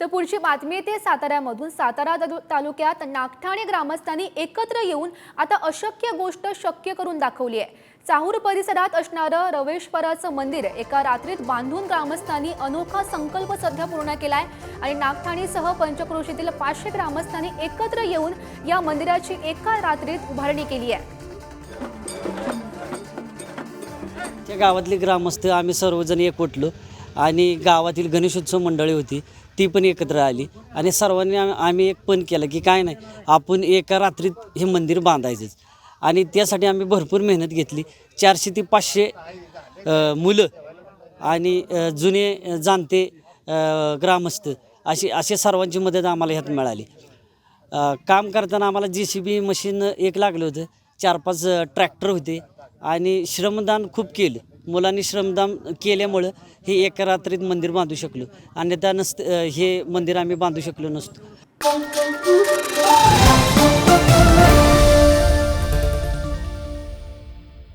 तर पुढची बातमी येते. साताऱ्यामधून सातारा तालुक्यात नागठाणे ग्रामस्थांनी एकत्र येऊन आता अशक्य गोष्ट शक्य करून दाखवली आहे. चाहूर परिसरात असणारं रवेश्वराचं मंदिर एका रात्रीत बांधून ग्रामस्थांनी अनोखा संकल्प सध्या पूर्ण केलाय आणि नागठाणीसह पंचक्रोशीतील पाचशे ग्रामस्थांनी एकत्र येऊन या मंदिराची एका रात्रीत उभारणी केली आहे. गावातले गावातली ग्रामस्थ आम्ही सर्वजण एकवटलो. आणि गावातील गणेशोत्सव मंडळी होती ती पण एकत्र आली. आणि सर्वांनी आम्ही एक पण केलं की काय नाही आपण एका रात्रीत हे मंदिर बांधायचंच. आणि त्यासाठी आम्ही भरपूर मेहनत घेतली. चारशे ते पाचशे मुलं आणि जुने जाणते ग्रामस्थ अशी असे सर्वांची मदत आम्हाला ह्यात मिळाली. काम करताना आम्हाला जे सी बी मशीन एक लागलं होतं. चार पाच ट्रॅक्टर होते आणि श्रमदान खूप केलं. मुलांनी श्रमदान केल्यामुळं हे एका रात्रीत मंदिर बांधू शकलो. अन्यथा नसतं हे मंदिर आम्ही बांधू शकलो नसतो.